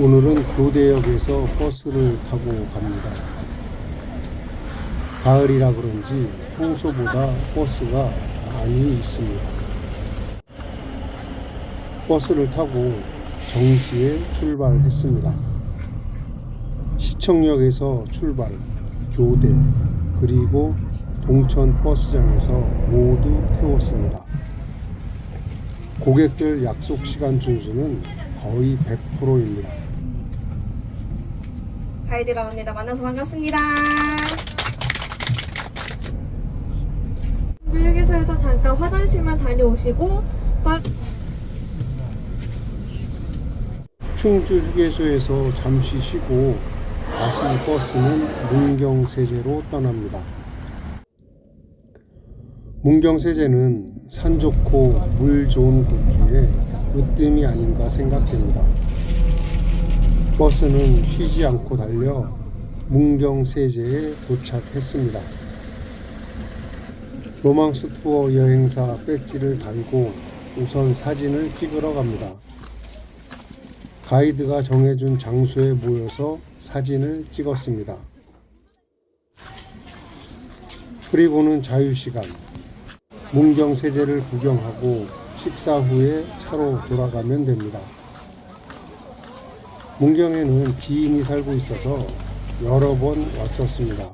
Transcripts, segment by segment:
오늘은 교대역에서 버스를 타고 갑니다. 가을이라 그런지 평소보다 버스가 많이 있습니다. 버스를 타고 정시에 출발했습니다. 시청역에서 출발, 교대, 그리고 동천 버스장에서 모두 태웠습니다. 고객들 약속 시간 준수는 거의 100%입니다. 가이드라고 합니다. 만나서 반갑습니다. 휴게소에서 잠깐 화장실만 다녀오시고 빠- 충주 휴게소에서 잠시 쉬고 다시 버스는 문경세제로 떠납니다. 문경세제는 산 좋고 물 좋은 곳 중에 으뜸이 아닌가 생각됩니다. 버스는 쉬지 않고 달려 문경세제에 도착했습니다. 로망스 투어 여행사 배지를 달고 우선 사진을 찍으러 갑니다. 가이드가 정해준 장소에 모여서 사진을 찍었습니다. 그리고는 자유시간, 문경세제를 구경하고 식사 후에 차로 돌아가면 됩니다. 문경에는 지인이 살고 있어서 여러 번 왔었습니다.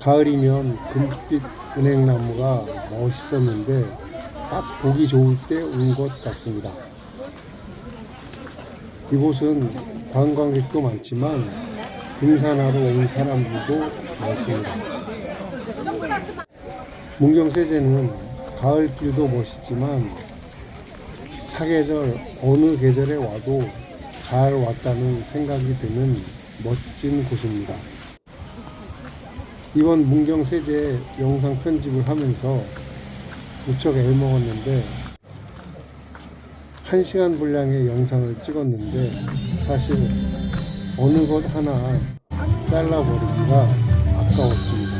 가을이면 금빛 은행나무가 멋있었는데 딱 보기 좋을 때 온 것 같습니다. 이곳은 관광객도 많지만 등산하러 온 사람들도 많습니다. 문경세제는 가을길도 멋있지만 사계절 어느 계절에 와도 잘 왔다는 생각이 드는 멋진 곳입니다. 이번 문경세제 영상 편집을 하면서 무척 애먹었는데 1시간 분량의 영상을 찍었는데 사실 어느 것 하나 잘라버리기가 아까웠습니다.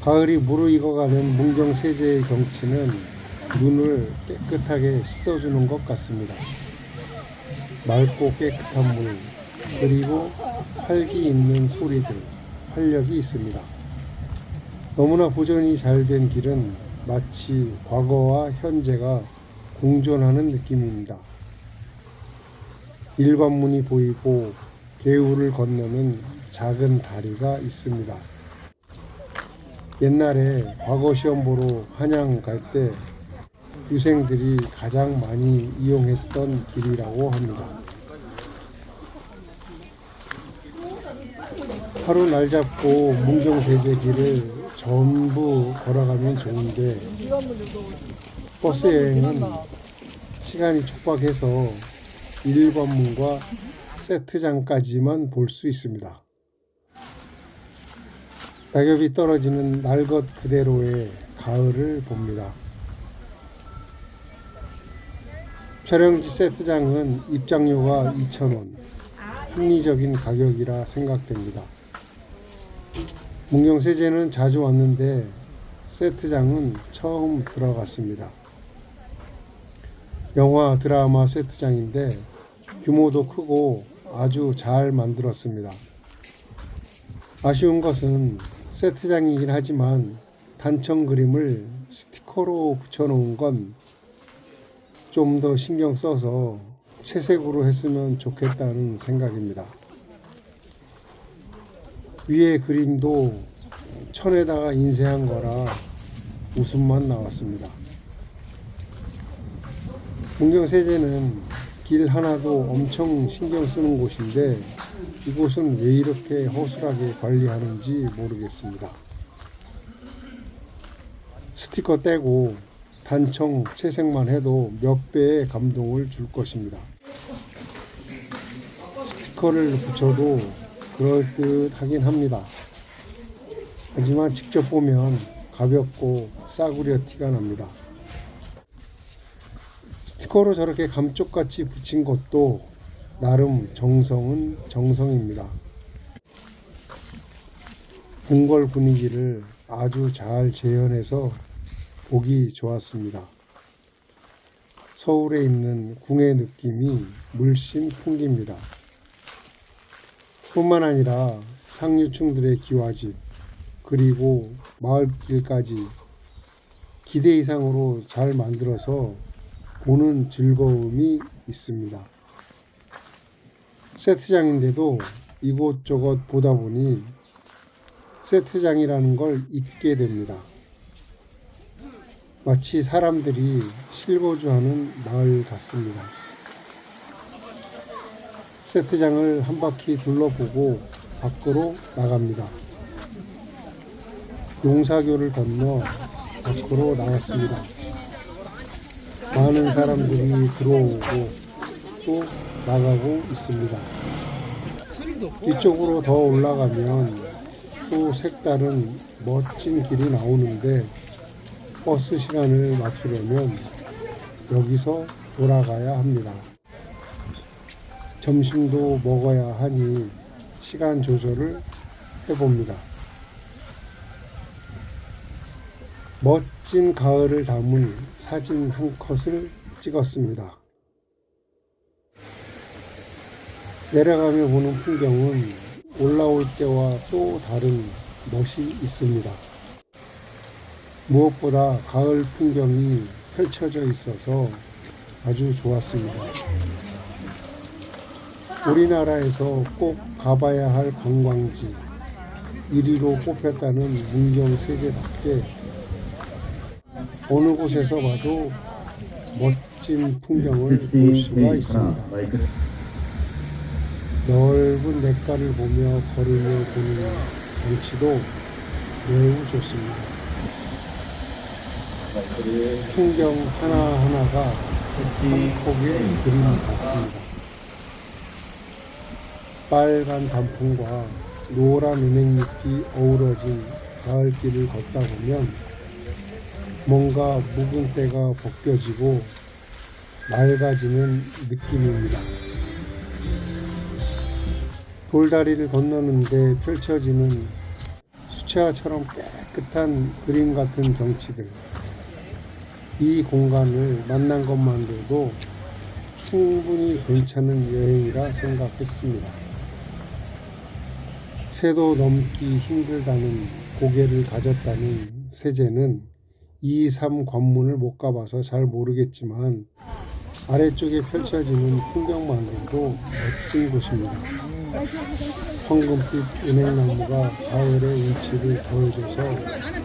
가을이 무르익어가는 문경세제의 경치는 눈을 깨끗하게 씻어주는 것 같습니다. 맑고 깨끗한 물, 그리고 활기 있는 소리들, 활력이 있습니다. 너무나 보존이 잘 된 길은 마치 과거와 현재가 공존하는 느낌입니다. 일관문이 보이고 개울을 건너는 작은 다리가 있습니다. 옛날에 과거 시험 보러 한양 갈 때 유생들이 가장 많이 이용했던 길이라고 합니다. 하루 날 잡고 문경세제 길을 전부 걸어가면 좋은데 버스 여행은 시간이 촉박해서 1번문과 세트장까지만 볼 수 있습니다. 낙엽이 떨어지는 날 것 그대로의 가을을 봅니다. 촬영지 세트장은 입장료가 2,000원, 합리적인 가격이라 생각됩니다. 문경세제는 자주 왔는데 세트장은 처음 들어갔습니다. 영화 드라마 세트장인데 규모도 크고 아주 잘 만들었습니다. 아쉬운 것은 세트장이긴 하지만 단청 그림을 스티커로 붙여놓은 건 좀 더 신경 써서 채색으로 했으면 좋겠다는 생각입니다. 위에 그림도 천에다가 인쇄한 거라 웃음만 나왔습니다. 문경세제는 길 하나도 엄청 신경 쓰는 곳인데 이곳은 왜 이렇게 허술하게 관리하는지 모르겠습니다. 스티커 떼고 단청 채색만 해도 몇 배의 감동을 줄 것입니다. 스티커를 붙여도 그럴듯하긴 합니다. 하지만 직접 보면 가볍고 싸구려 티가 납니다. 스티커로 저렇게 감쪽같이 붙인 것도 나름 정성은 정성입니다. 궁궐 분위기를 아주 잘 재현해서 보기 좋았습니다. 서울에 있는 궁의 느낌이 물씬 풍깁니다. 뿐만 아니라 상류층들의 기와집 그리고 마을길까지 기대 이상으로 잘 만들어서 보는 즐거움이 있습니다. 세트장인데도 이곳저곳 보다 보니 세트장이라는 걸 잊게 됩니다. 마치 사람들이 실거주하는 마을 같습니다. 세트장을 한 바퀴 둘러보고 밖으로 나갑니다. 용사교를 건너 밖으로 나왔습니다. 많은 사람들이 들어오고 또 나가고 있습니다. 이쪽으로 더 올라가면 또 색다른 멋진 길이 나오는데 버스 시간을 맞추려면 여기서 돌아가야 합니다. 점심도 먹어야 하니 시간 조절을 해봅니다. 멋진 가을을 담은 사진 한 컷을 찍었습니다. 내려가며 보는 풍경은 올라올 때와 또 다른 멋이 있습니다. 무엇보다 가을 풍경이 펼쳐져 있어서 아주 좋았습니다. 우리나라에서 꼭 가봐야 할 관광지 1위로 뽑혔다는 문경세제답게 어느 곳에서 봐도 멋진 풍경을 볼 수가 있습니다. 넓은 냇가를 보며 걸으며 보는 경치도 매우 좋습니다. 풍경 하나하나가 한 폭의 그림 같습니다. 빨간 단풍과 노란 은행잎이 어우러진 가을길을 걷다 보면 뭔가 묵은 때가 벗겨지고 맑아지는 느낌입니다. 돌다리를 건너는데 펼쳐지는 수채화처럼 깨끗한 그림 같은 경치들. 이 공간을 만난 것만으로도 충분히 괜찮은 여행이라 생각했습니다. 새도 넘기 힘들다는 고개를 가졌다는 세제는 2, 3 관문을 못 가봐서 잘 모르겠지만 아래쪽에 펼쳐지는 풍경만으로도 멋진 곳입니다. 황금빛 은행나무가 가을의 운치를 더해줘서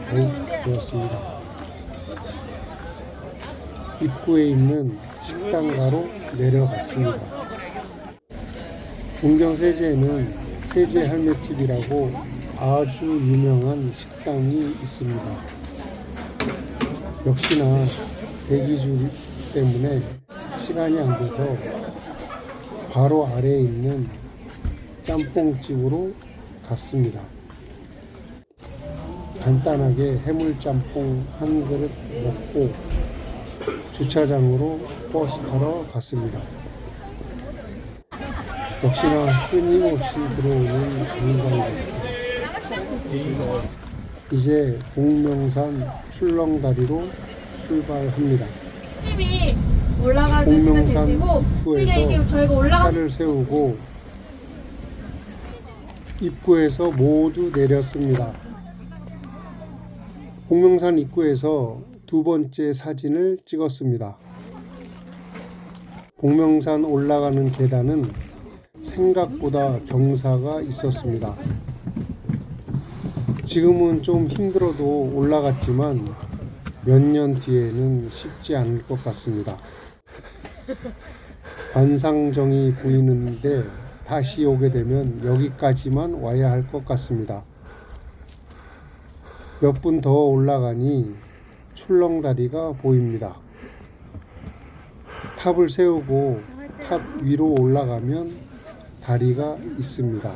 더욱 좋았습니다. 입구에 있는 식당가로 내려갔습니다. 문경세제에는 세제 할매집이라고 아주 유명한 식당이 있습니다. 역시나 대기줄 때문에 시간이 안 돼서 바로 아래에 있는 짬뽕집으로 갔습니다. 간단하게 해물짬뽕 한 그릇 먹고 주차장으로 버스 타러 갔습니다. 역시나 끊임없이 들어오는 관광객. 이제 공명산 출렁다리로 출발합니다. 팀이 올라가 주시면 공명산 되시고 저희가 올라가 차를 세우고 입구에서 모두 내렸습니다. 공명산 입구에서 두 번째 사진을 찍었습니다. 공명산 올라가는 계단은 생각보다 경사가 있었습니다. 지금은 좀 힘들어도 올라갔지만 몇 년 뒤에는 쉽지 않을 것 같습니다. 관상정이 보이는데 다시 오게 되면 여기까지만 와야 할 것 같습니다. 몇 분 더 올라가니 출렁다리가 보입니다. 탑을 세우고 탑 위로 올라가면 다리가 있습니다.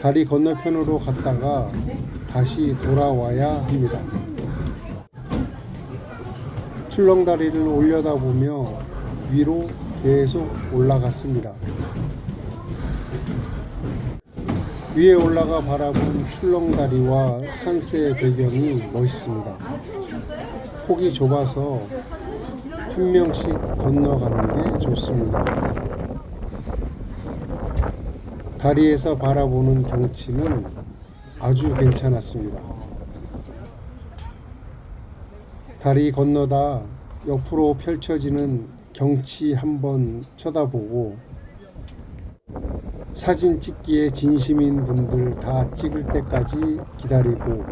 다리 건너편으로 갔다가 다시 돌아와야 합니다. 출렁다리를 올려다보며 위로 계속 올라갔습니다. 위에 올라가 바라본 출렁다리와 산세의 배경이 멋있습니다. 폭이 좁아서 한 명씩 건너가는 게 좋습니다. 다리에서 바라보는 경치는 아주 괜찮았습니다. 다리 건너다 옆으로 펼쳐지는 경치 한번 쳐다보고 사진 찍기에 진심인 분들 다 찍을 때까지 기다리고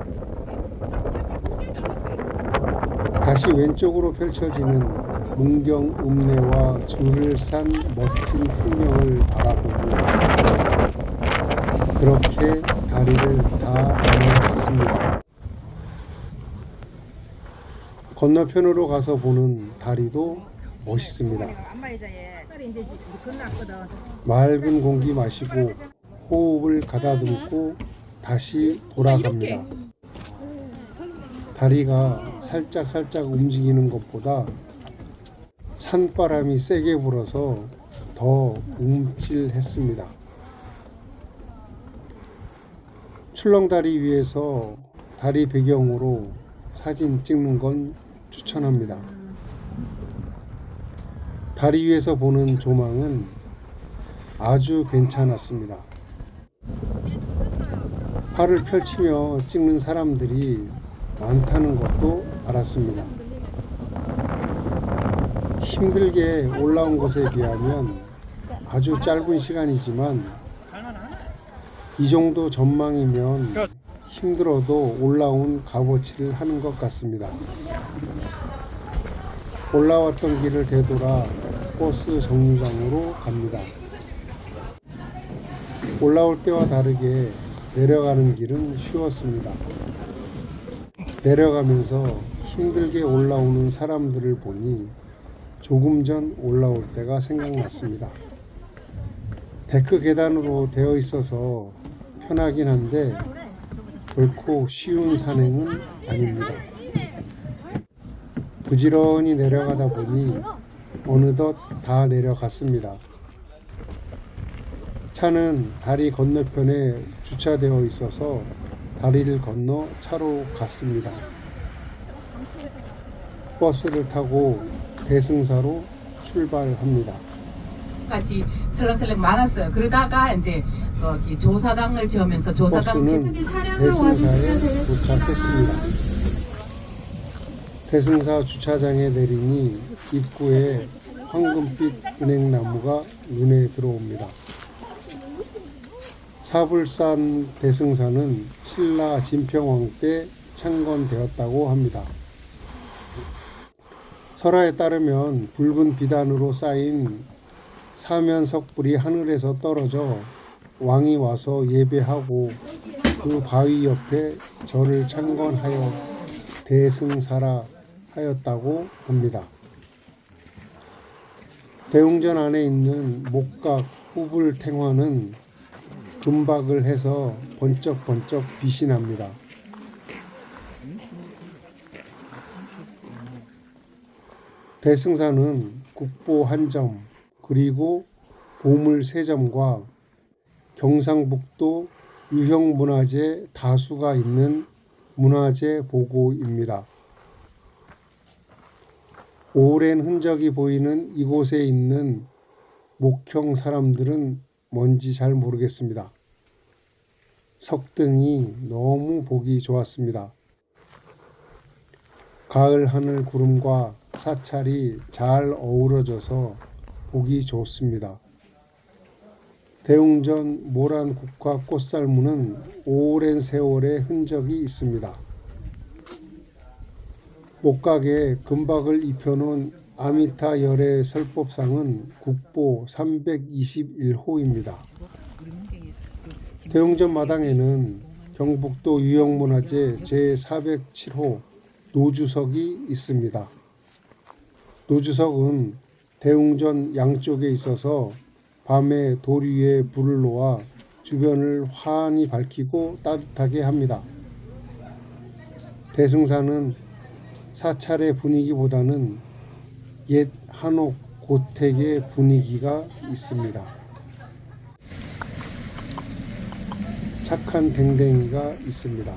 다시 왼쪽으로 펼쳐지는 문경 읍내와 줄을 산 멋진 풍경을 바라보고 그렇게 다리를 다 건너갔습니다. 건너편으로 가서 보는 다리도 멋있습니다. 맑은 공기 마시고 호흡을 가다듬고 다시 돌아갑니다. 다리가 살짝 살짝 움직이는 것보다 산바람이 세게 불어서 더 움찔했습니다. 출렁다리 위에서 다리 배경으로 사진 찍는 건 추천합니다. 다리 위에서 보는 조망은 아주 괜찮았습니다. 팔을 펼치며 찍는 사람들이 많다는 것도 알았습니다. 힘들게 올라온 것에 비하면 아주 짧은 시간이지만 이 정도 전망이면 힘들어도 올라온 값어치를 하는 것 같습니다. 올라왔던 길을 되돌아 버스 정류장으로 갑니다. 올라올 때와 다르게 내려가는 길은 쉬웠습니다. 내려가면서 힘들게 올라오는 사람들을 보니 조금 전 올라올 때가 생각났습니다. 데크 계단으로 되어 있어서 편하긴 한데 결코 쉬운 산행은 아닙니다. 부지런히 내려가다 보니 어느덧 다 내려갔습니다. 차는 다리 건너편에 주차되어 있어서 다리를 건너 차로 갔습니다. 버스를 타고 대승사로 출발합니다. 같이 설렁설렁 많았어요. 그러다가 이제 거기 조사당을 지으면서 조사당 버스는 집- 대승사에 도착했습니다. 대승사 주차장에 내리니 입구에 황금빛 은행나무가 눈에 들어옵니다. 사불산 대승사는 신라 진평왕 때 창건되었다고 합니다. 설화에 따르면 붉은 비단으로 쌓인 사면 석불이 하늘에서 떨어져 왕이 와서 예배하고 그 바위 옆에 절을 창건하여 대승사라 하였다고 합니다. 대웅전 안에 있는 목각 후불탱화는 금박을 해서 번쩍번쩍 빛이 납니다. 대승사는 국보 한 점, 그리고 보물 세 점과 경상북도 유형문화재 다수가 있는 문화재 보고입니다. 오랜 흔적이 보이는 이곳에 있는 목형 사람들은 뭔지 잘 모르겠습니다. 석등이 너무 보기 좋았습니다. 가을 하늘 구름과 사찰이 잘 어우러져서 보기 좋습니다. 대웅전 모란 국화 꽃살무는 오랜 세월의 흔적이 있습니다. 목각에 금박을 입혀놓은 아미타 열의 설법상은 국보 321호입니다. 대웅전 마당에는 경북도 유형문화재 제407호 노주석이 있습니다. 노주석은 대웅전 양쪽에 있어서 밤에 돌 위에 불을 놓아 주변을 환히 밝히고 따뜻하게 합니다. 대승사는 사찰의 분위기보다는 옛 한옥 고택의 분위기가 있습니다. 착한 댕댕이가 있습니다.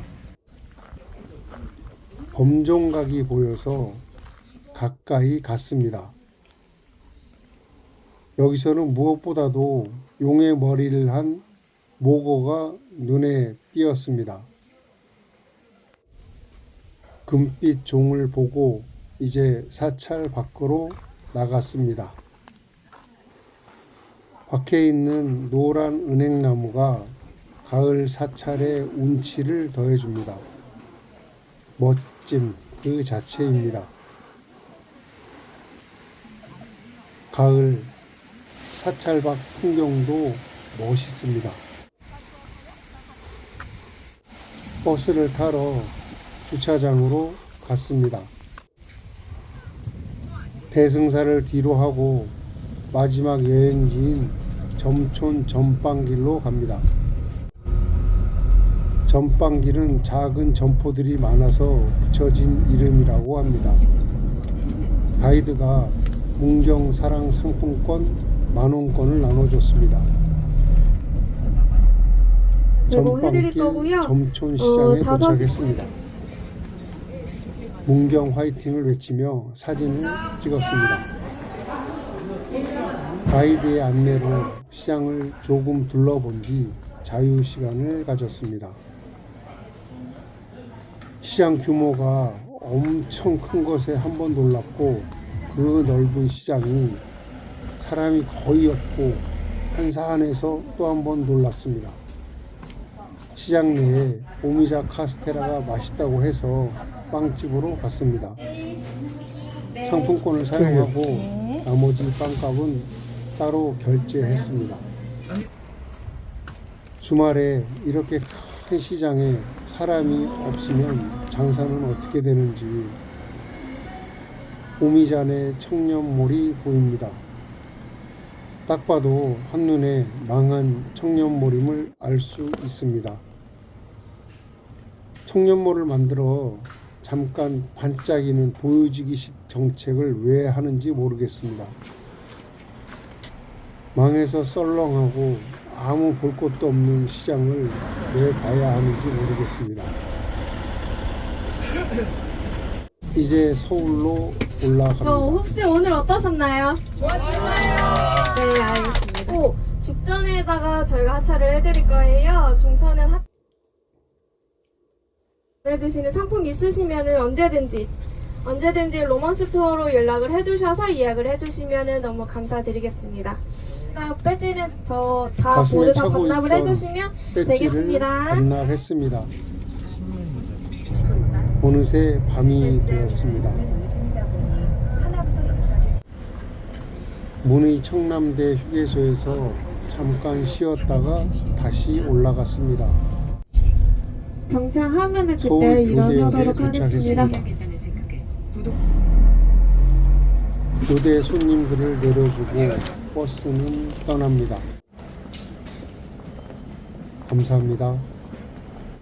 범종각이 보여서 가까이 갔습니다. 여기서는 무엇보다도 용의 머리를 한 모고가 눈에 띄었습니다. 금빛 종을 보고 이제 사찰 밖으로 나갔습니다. 밖에 있는 노란 은행나무가 가을 사찰의 운치를 더해줍니다. 멋짐 그 자체입니다. 가을 사찰 밖 풍경도 멋있습니다. 버스를 타러 주차장으로 갔습니다. 대승사를 뒤로 하고 마지막 여행지인 점촌 전방길로 갑니다. 전방길은 작은 점포들이 많아서 붙여진 이름이라고 합니다. 가이드가 문경 사랑 상품권 만원권을 나눠줬습니다. 제공해드릴 전방길 거고요. 점촌 시장에 어, 도착했습니다. 문경 화이팅을 외치며 사진을 찍었습니다. 가이드의 안내로 시장을 조금 둘러본 뒤 자유 시간을 가졌습니다. 시장 규모가 엄청 큰 것에 한 번 놀랐고 그 넓은 시장이 사람이 거의 없고 한산해서 또 한 번 놀랐습니다. 시장 내에 오미자 카스테라가 맛있다고 해서 빵집으로 갔습니다. 상품권을 사용하고 나머지 빵값은 따로 결제했습니다. 주말에 이렇게 큰 시장에 사람이 없으면 장사는 어떻게 되는지 오미잔의 청년몰이 보입니다. 딱 봐도 한눈에 망한 청년몰임을 알 수 있습니다. 청년몰을 만들어 잠깐 반짝이는 보여지기식 정책을 왜 하는지 모르겠습니다. 망해서 썰렁하고 아무 볼 것도 없는 시장을 왜 봐야 하는지 모르겠습니다. 이제 서울로 저 올라갑니다. 혹시 오늘 어떠셨나요? 좋았어요. 네, 알겠습니다. 오, 죽전에다가 저희가 하차를 해드릴 거예요. 동천은 하... 마음에 드시는 상품 있으시면은 언제든지 언제든지 로먼스 투어로 연락을 해주셔서 예약을 해주시면은 너무 감사드리겠습니다. 아, 배지는 저 다 가슴에 모두 다 차고 반납을 해주시면 배지를 되겠습니다. 반납했습니다. 어느새 밤이 되었습니다. 문의 청남대 휴게소에서 잠깐 쉬었다가 다시 올라갔습니다. 정차하면은 서울 그때 교대역에 일어나도록 하겠습니다. 도착했습니다. 교대 손님들을 내려주고 버스는 떠납니다. 감사합니다.